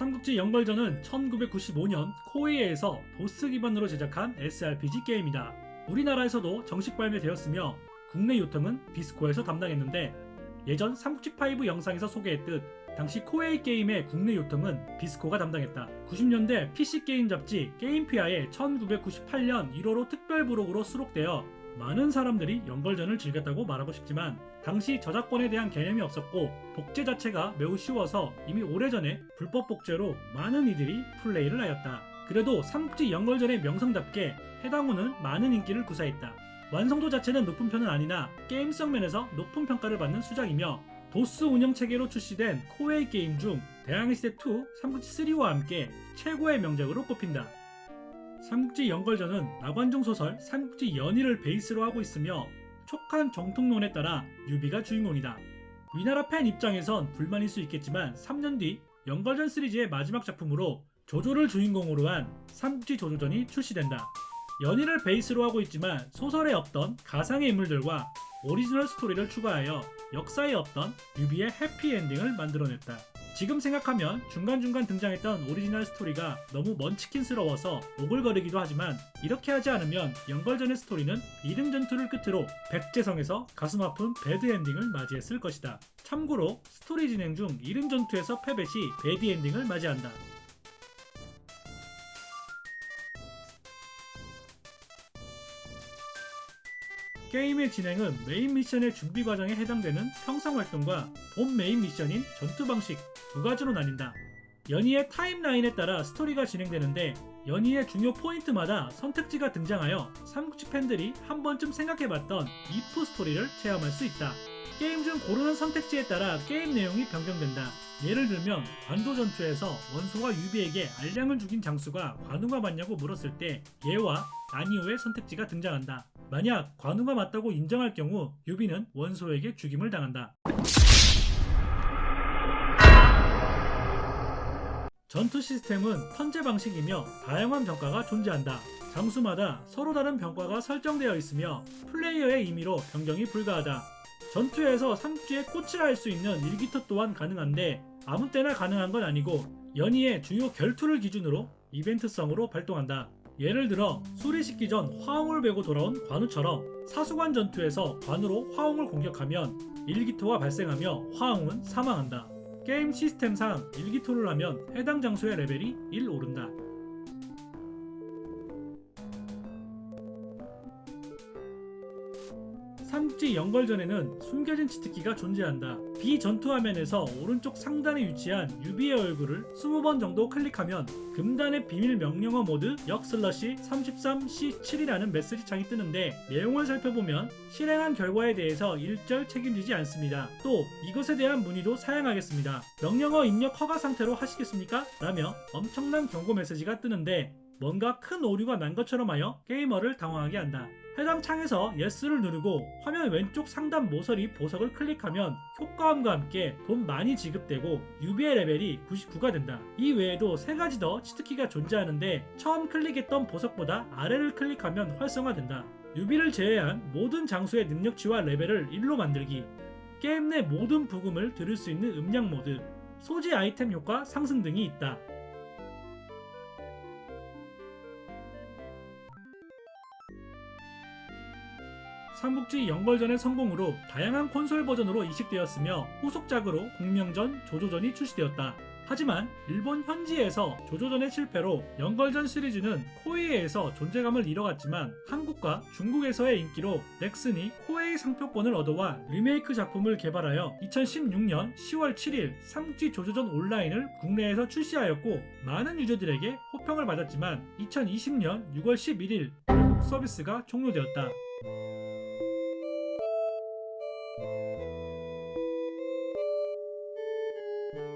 삼국지 연걸전은 1995년 코웨이에서 도스 기반으로 제작한 SRPG 게임이다. 우리나라에서도 정식 발매되었으며 국내 유통은 비스코에서 담당했는데 예전 삼국지5 영상에서 소개했듯 당시 코웨이 게임의 국내 유통은 비스코가 담당했다. 90년대 PC게임 잡지 게임피아의 1998년 1호로 특별 부록으로 수록되어 많은 사람들이 연걸전을 즐겼다고 말하고 싶지만 당시 저작권에 대한 개념이 없었고 복제 자체가 매우 쉬워서 이미 오래전에 불법 복제로 많은 이들이 플레이를 하였다. 그래도 삼국지 연걸전의 명성답게 해당호는 많은 인기를 구사했다. 완성도 자체는 높은 편은 아니나 게임성 면에서 높은 평가를 받는 수작이며 도스 운영 체계로 출시된 코웨이 게임 중 대항해시대 2, 삼국지 3와 함께 최고의 명작으로 꼽힌다. 삼국지 연걸전은 나관중 소설 삼국지 연의를 베이스로 하고 있으며 촉한 정통론에 따라 유비가 주인공이다. 위나라 팬 입장에선 불만일 수 있겠지만 3년 뒤 연걸전 시리즈의 마지막 작품으로 조조를 주인공으로 한 삼국지 조조전이 출시된다. 연의를 베이스로 하고 있지만 소설에 없던 가상의 인물들과 오리지널 스토리를 추가하여 역사에 없던 유비의 해피엔딩을 만들어냈다. 지금 생각하면 중간중간 등장했던 오리지널 스토리가 너무 먼치킨스러워서 오글거리기도 하지만 이렇게 하지 않으면 연걸전의 스토리는 이름 전투를 끝으로 백제성에서 가슴 아픈 배드엔딩을 맞이했을 것이다. 참고로 스토리 진행 중 이름 전투에서 시 배드엔딩을 맞이한다. 게임의 진행은 메인 미션의 준비 과정에 해당되는 평상 활동과 본 메인 미션인 전투 방식 두 가지로 나뉜다. 연희의 타임라인에 따라 스토리가 진행되는데 연희의 중요 포인트마다 선택지가 등장하여 삼국지 팬들이 한 번쯤 생각해봤던 이프 스토리를 체험할 수 있다. 게임 중 고르는 선택지에 따라 게임 내용이 변경된다. 예를 들면 관도 전투에서 원소가 유비에게 알량을 죽인 장수가 관우가 맞냐고 물었을 때 예와 아니오의 선택지가 등장한다. 만약 관우가 맞다고 인정할 경우 유비는 원소에게 죽임을 당한다. 전투 시스템은 턴제 방식이며 다양한 병과가 존재한다. 장수마다 서로 다른 병과가 설정되어 있으며 플레이어의 임의로 변경이 불가하다. 전투에서 삼국지의 꽃을 할수 있는 일기토 또한 가능한데 아무 때나 가능한 건 아니고 연희의 주요 결투를 기준으로 이벤트성으로 발동한다. 예를 들어 수리식기 전 화웅을 베고 돌아온 관우처럼 사수관 전투에서 관우로 화웅을 공격하면 일기토가 발생하며 화웅은 사망한다. 게임 시스템상 일기토를 하면 해당 장소의 레벨이 1 오른다. 삼국지 연걸전에는 숨겨진 치트키가 존재한다. 비전투 화면에서 오른쪽 상단에 위치한 유비의 얼굴을 20번 정도 클릭하면 금단의 비밀 명령어 모드 역 슬러시 33C7이라는 메시지 창이 뜨는데 내용을 살펴보면 실행한 결과에 대해서 일절 책임지지 않습니다. 또 이것에 대한 문의도 사양하겠습니다. 명령어 입력 허가 상태로 하시겠습니까? 라며 엄청난 경고 메시지가 뜨는데 뭔가 큰 오류가 난 것처럼 하여 게이머를 당황하게 한다. 해당 창에서 예스를 누르고 화면 왼쪽 상단 모서리 보석을 클릭하면 효과음과 함께 돈 많이 지급되고 유비의 레벨이 99가 된다. 이 외에도 세 가지 더 치트키가 존재하는데 처음 클릭했던 보석보다 아래를 클릭하면 활성화된다. 유비를 제외한 모든 장소의 능력치와 레벨을 1로 만들기 게임 내 모든 부금을 들을 수 있는 음량 모드 소지 아이템 효과 상승 등이 있다. 삼국지 연걸전의 성공으로 다양한 콘솔 버전으로 이식되었으며 후속작으로 공명전, 조조전이 출시되었다. 하지만 일본 현지에서 조조전의 실패로 연걸전 시리즈는 코웨이에서 존재감을 잃어갔지만 한국과 중국에서의 인기로 넥슨이 코웨이 상표권을 얻어와 리메이크 작품을 개발하여 2016년 10월 7일 삼국지 조조전 온라인을 국내에서 출시하였고 많은 유저들에게 호평을 받았지만 2020년 6월 11일 결국 서비스가 종료되었다.